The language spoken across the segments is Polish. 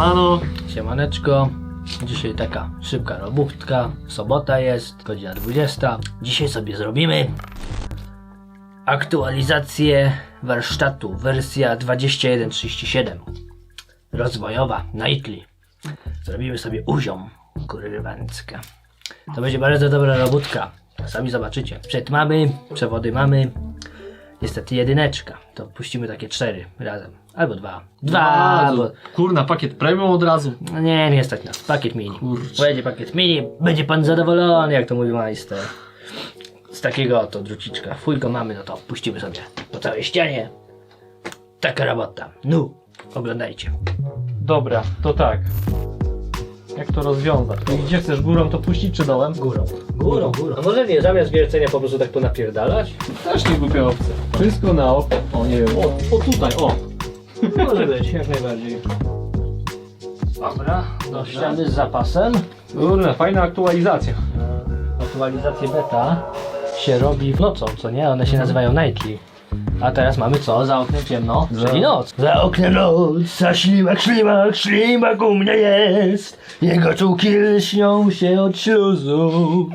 Siemano. Siemaneczko. Dzisiaj taka szybka robótka. Sobota jest, godzina 20. Dzisiaj sobie zrobimy aktualizację warsztatu wersja 2137. Rozwojowa, nightly. Zrobimy sobie uziom kurwanckę. To będzie bardzo dobra robótka. Sami zobaczycie. Sprzęt mamy, przewody mamy. Niestety jedyneczka. To puścimy takie cztery razem. Albo dwa. Dwa, albo... Kurna, pakiet premium od razu. No nie, nie stać nas. Pakiet mini. Kurczę. Będzie pakiet mini, będzie pan zadowolony, jak to mówi majster. Z takiego oto druciczka. Fuj go mamy, no to puścimy sobie po całej ścianie. Taka robota. No, oglądajcie. Dobra, to tak. Jak to rozwiązać? Gdzie chcesz, górą to puścić czy dołem? Górą. Górą, górą. A może nie, zamiast wiercenia po prostu tak ponapierdalać? Też nie głupia opcja. Wszystko na oko. O nie wiem, o, o tutaj, o. Może być, jak najbardziej. Dobra, do ściany z zapasem. Kurna, fajna aktualizacja. Aktualizację beta się robi nocą, co nie? One się nazywają nightly. A teraz mamy co? Za oknem ciemno, czyli noc. Za oknem noc, a ślimak, ślimak, ślimak u mnie jest. Jego czułki lśnią się od śluzu.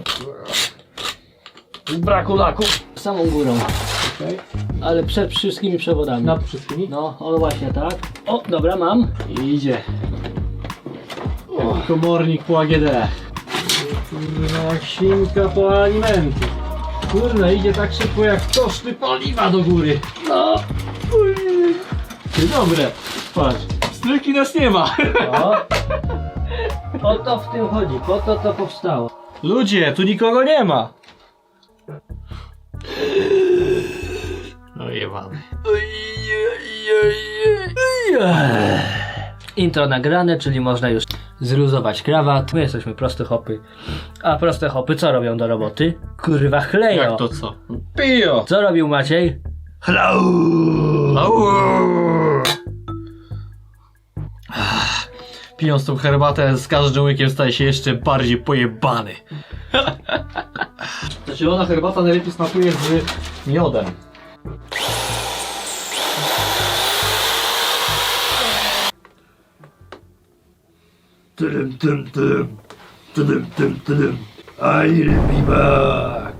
Braku laku. Samą górą. Ale przed wszystkimi przewodami. Nad wszystkimi? No, o właśnie tak. O, dobra, mam. Idzie. O, komornik po AGD. Kurna, jak świnka po alimenty. Kurna, idzie tak szybko jak koszty paliwa do góry. No. Dzień dobre. Patrz, stryki nas nie ma. O. O to w tym chodzi, po to to powstało. Ludzie, tu nikogo nie ma. Jebany. Intro nagrane, czyli można już zluzować krawat. My jesteśmy proste hopy. A proste hopy co robią do roboty? Kurwa chleją. Jak to co? Pijo. Co robił Maciej? Chlał. Pijąc tą herbatę z każdym łykiem staje się jeszcze bardziej pojebany. Ta zielona herbata najlepiej smakuje z miodem. Tudum, tum, tum. Tudum, tum, tudum. I'll be back.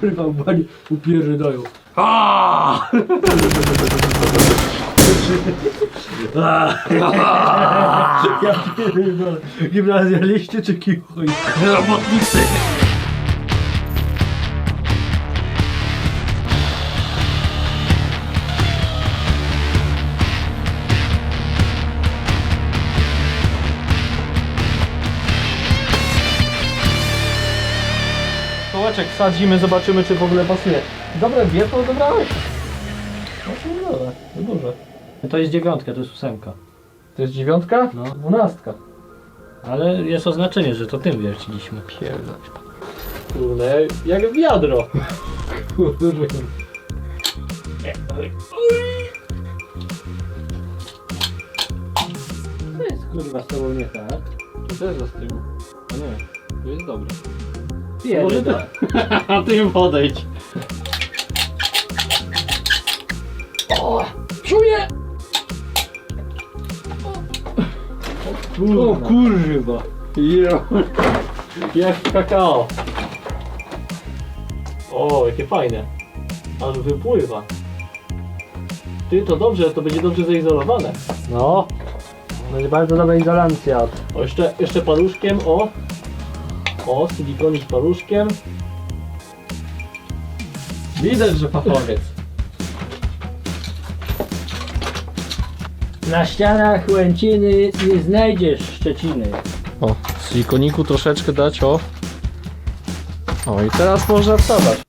Kurwa, ubani upierdają. Ja pierdolę. Gimnazjaliście czy kichoj? Robotnicy! Kołeczek sadzimy, zobaczymy czy w ogóle pasuje. Dobre wiertło dobrałeś? No to dobra, to duże. To jest dziewiątka, to jest ósemka. To jest dziewiątka? No. Dwunastka. Ale jest oznaczenie, że to tym wierciliśmy. Pierdolę. Kurde, jak wiadro. To jest kurwa z tobą nie tak. To też z tyłu. A nie, to jest dobre. Może ty im podejdź. O kurwa! Jo. Jak kakao. O, jakie fajne. Aż wypływa. Ty, to dobrze, to będzie dobrze zaizolowane. No. Będzie bardzo dobra izolancja od... O, jeszcze, jeszcze paluszkiem, o. O, silikonik paluszkiem. Widać, że fachowiec. Na ścianach Łęciny nie znajdziesz Szczeciny. O, silikoniku troszeczkę dać, o. O, i teraz można wstawać.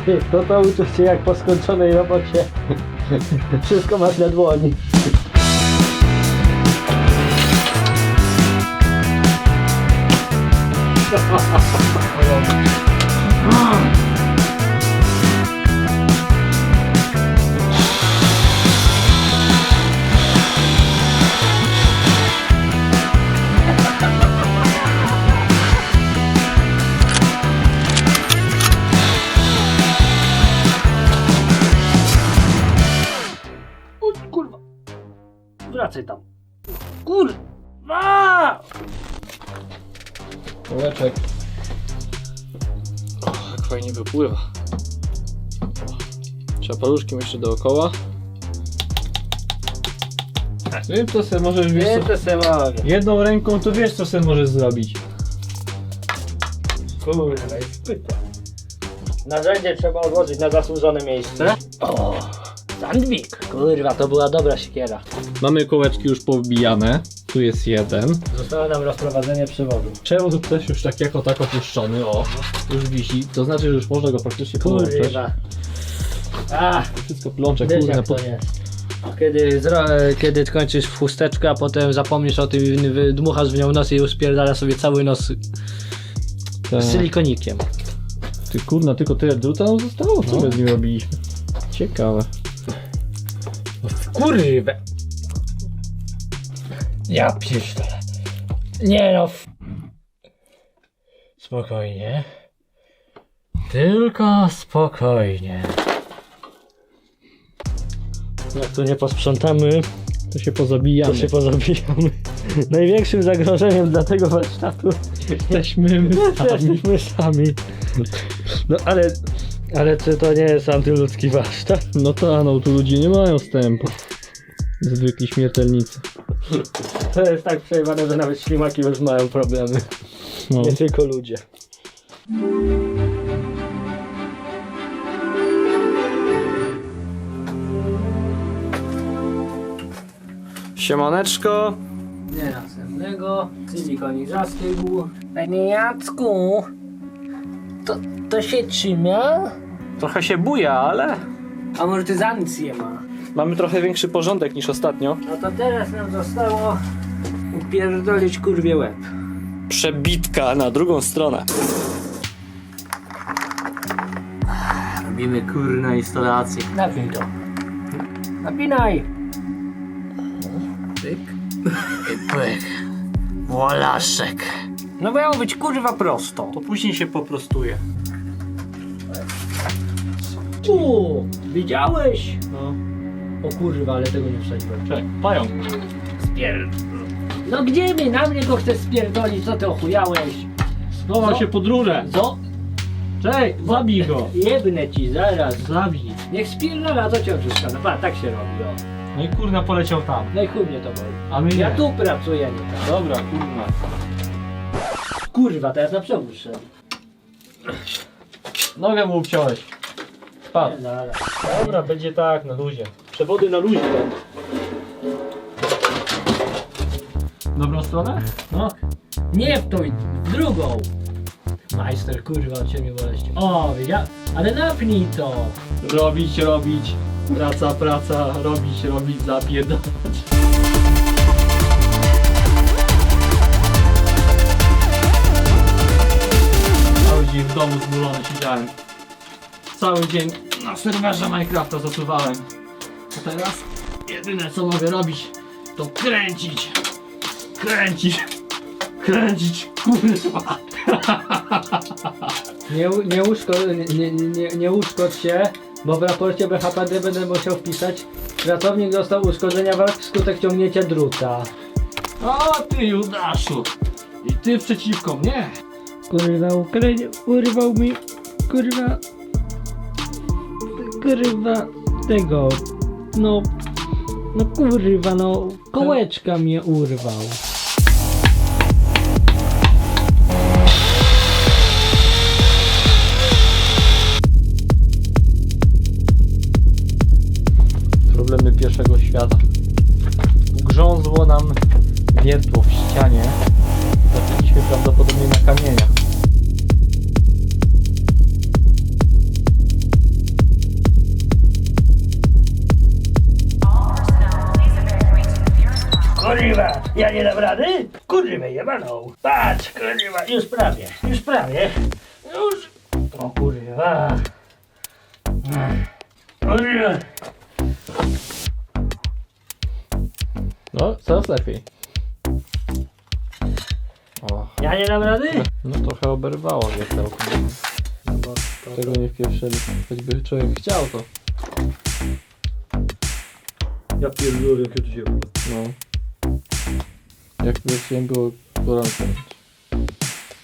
To to uczy się jak po skończonej robocie. Wszystko masz na dłoni. Wracaj tam. Kurwa! Kołeczek. O, jak fajnie wypływa. Trzeba paluszkiem jeszcze dookoła. Wiem co sobie możesz wiesz, co, to se mogę. Jedną ręką to wiesz co sobie możesz zrobić. Kurwa, jest pyta. Narzędzie trzeba odłożyć na zasłużone miejsce. O, sandwik. Kurwa, to była dobra siekiera. Mamy kołeczki już powbijane. Tu jest jeden. Zostało nam rozprowadzenie przewodu. Przewód też już tak jako tak opuszczony, o, już wisi. To znaczy, że już można go praktycznie połączyć. Kurwa. A, Wszystko wiesz kurde, jak to pod... jest. Kiedy, zro, kiedy kończysz w chusteczkę, a potem zapomnisz o tym i wy- dmuchasz w nią nos i uspierdala sobie cały nos z silikonikiem. Ty kurna, tylko tyle druta nam zostało? Co No. my z nim robiliśmy? Ciekawe. Kurwa. Ja pierdolę. Nie no. Spokojnie. Tylko spokojnie. Jak tu nie posprzątamy, To się pozabijamy. to się pozabijamy. Największym zagrożeniem dla tego warsztatu Jesteśmy my sami. jesteśmy sami. No ale, ale czy to nie jest antyludzki warsztat? No to, no tu ludzie nie mają wstępu. Zwykli śmiertelnicy. To jest tak przejwane, że nawet ślimaki już mają problemy. No. Nie tylko ludzie. Siemaneczko. Nie następnego. Silikonik zastygł. Panie Jacku, to, to się trzyma? Trochę się buja, ale Amortyzancję ma. mamy trochę większy porządek niż ostatnio. No to teraz nam zostało upierdolić kurwie łeb. Przebitka na drugą stronę. Robimy kurna instalację. Napij to. Napinaj. Pyk. I pyk. Wolaszek. No miało być kurwa prosto. To później się poprostuje. Widziałeś? No. O kurwa, ale tego nie wsadziłem. Czekaj, pająk. Spierd... No gdzie mi? Na mnie go chcesz spierdolić? Co ty ochujałeś? Schował Co? się pod rurę. Co? Czekaj, zabij go. Jebnę ci zaraz. Zabij. Niech spierdala, co cię przeszkadza? Pa, tak się robi, o. No i kurna poleciał tam. No i chuj mnie to boli. A my Ja nie. tu pracuję, nie tam. Dobra, kurna. Kurwa, teraz na przewód szedł. Nogę mu obciąłeś. Spadł. Zaraz. Dobra, będzie tak, na luzie. Przewody na luzie. Dobrą stronę? No. Nie w tą, w drugą. Majster, kurwa, od ciebie boleści. O, wiedział. Ale napnij to. Robić, robić. Praca, praca, robić, robić, zapierdalać. Cały dzień w domu zmulony siedziałem. Cały dzień na serwerze Minecrafta zasuwałem. A teraz jedyne co mogę robić to kręcić. Kręcić. Kręcić. Kurwa. Nie, nie, uszko, nie, nie, nie uszkodź się, bo w raporcie BHPD będę musiał wpisać Pracownik dostał uszkodzenia walk wskutek ciągnięcia druta. O ty Judaszu. I ty przeciwko mnie. Kurwa, ukrył, urwał mi, kurwa, kurwa, tego, no, no kurwa, no, kołeczka mnie urwał. Ja nie dam rady? Kurwa, jebaną. Patrz, kurwa, już prawie, już prawie. Już. O kurwa. Kurwa. No, coraz lepiej. O, Ja nie dam rady? no trochę oberwało mnie całkiem. Tego nie wpieprzyli. Choćby człowiek chciał to. Ja pierdolę, jakie to ciepło. No. Jak wróciłem było gorąco.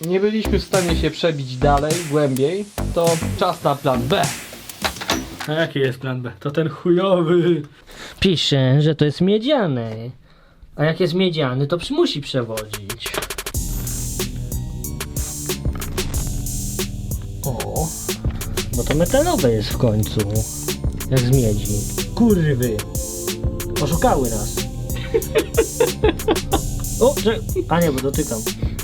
Nie byliśmy w stanie się przebić dalej, głębiej, to czas na plan B. A jaki jest plan B? To ten chujowy. Pisze, że to jest miedziany. A jak jest miedziany, to musi przewodzić. O, bo to metalowe jest w końcu. Jak z miedzi. Kurwy. Oszukały nas. O, że... A nie, bo dotykam.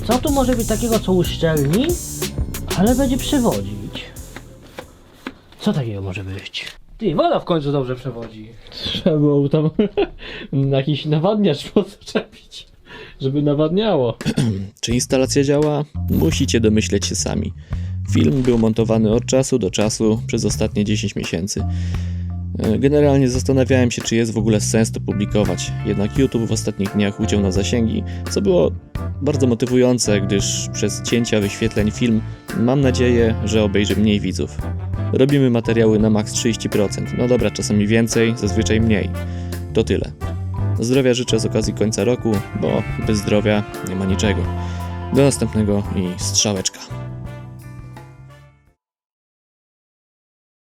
Co tu może być takiego, co uszczelni, ale będzie przewodzić? Co takiego może być? Ty, woda w końcu dobrze przewodzi. Trzeba było tam jakiś nawadniacz podczepić, żeby nawadniało. Czy instalacja działa? Musicie domyśleć się sami. Film był montowany od czasu do czasu przez ostatnie 10 miesięcy. E, Generalnie zastanawiałem się, czy jest w ogóle sens to publikować, jednak YouTube w ostatnich dniach uciął na zasięgi, co było bardzo motywujące, gdyż przez cięcia wyświetleń film mam nadzieję, że obejrzy mniej widzów. Robimy materiały na maks 30%, no dobra, czasami więcej, zazwyczaj mniej. To tyle. Zdrowia życzę z okazji końca roku, bo bez zdrowia nie ma niczego. Do następnego i strzałeczka.